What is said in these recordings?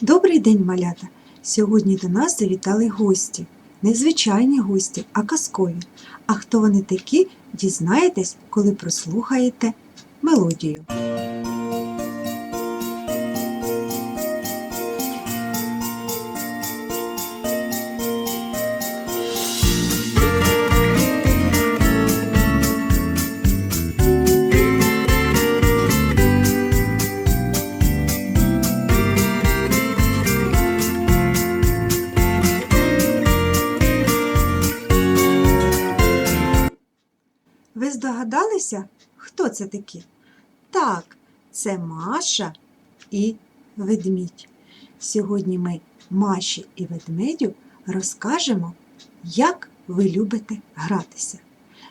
Добрий день, малята! Сьогодні до нас завітали гості. Не звичайні гості, а казкові. А хто вони такі, дізнаєтесь, коли прослухаєте мелодію. Здогадалися, хто це такі? Так, це Маша і ведмідь. Сьогодні ми Маші і ведмедю розкажемо, як ви любите гратися.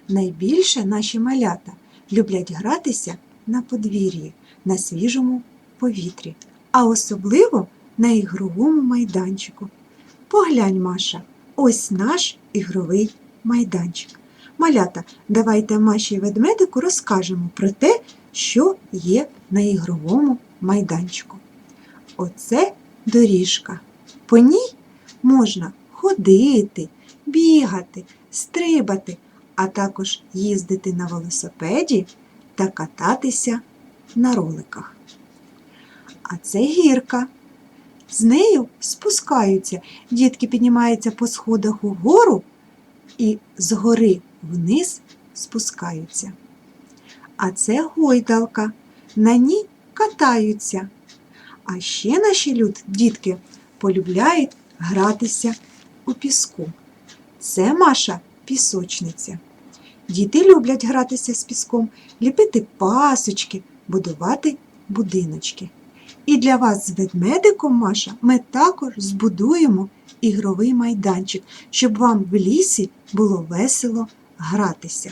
Найбільше наші малята люблять гратися на подвір'ї, на свіжому повітрі, а особливо на ігровому майданчику. Поглянь, Маша, ось наш ігровий майданчик. Малята, давайте Маші ведмедику розкажемо про те, що є на ігровому майданчику. Оце доріжка. По ній можна ходити, бігати, стрибати, а також їздити на велосипеді та кататися на роликах. А це гірка. З нею спускаються. Дітки піднімаються по сходах угору і згори вниз спускаються. А це гойдалка. На ній катаються. А ще наші люд, дітки полюбляють гратися у піску. Це Маша пісочниця. Діти люблять гратися з піском, ліпити пасочки, будувати будиночки. І для вас з ведмедиком, Маша, ми також збудуємо ігровий майданчик, щоб вам в лісі було весело гратися.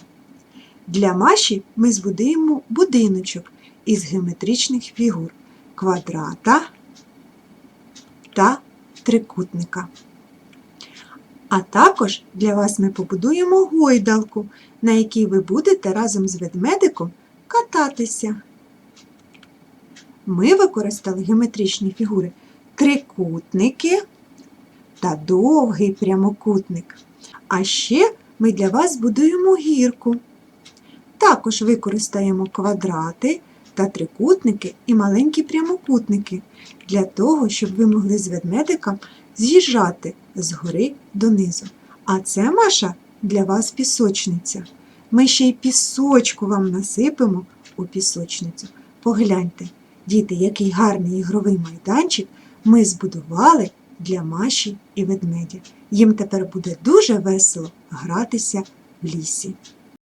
Для Маші ми збудуємо будиночок із геометричних фігур квадрата та трикутника. А також для вас ми побудуємо гойдалку, на якій ви будете разом з ведмедиком кататися. Ми використали геометричні фігури трикутники та довгий прямокутник. А ще ми для вас будуємо гірку. Також використаємо квадрати та трикутники і маленькі прямокутники для того, щоб ви могли з ведмедиком з'їжджати з гори донизу. А це Маша для вас пісочниця. Ми ще й пісочку вам насипемо у пісочницю. Погляньте, діти, який гарний ігровий майданчик ми збудували для Маші і ведмедя. Їм тепер буде дуже весело гратися в лісі.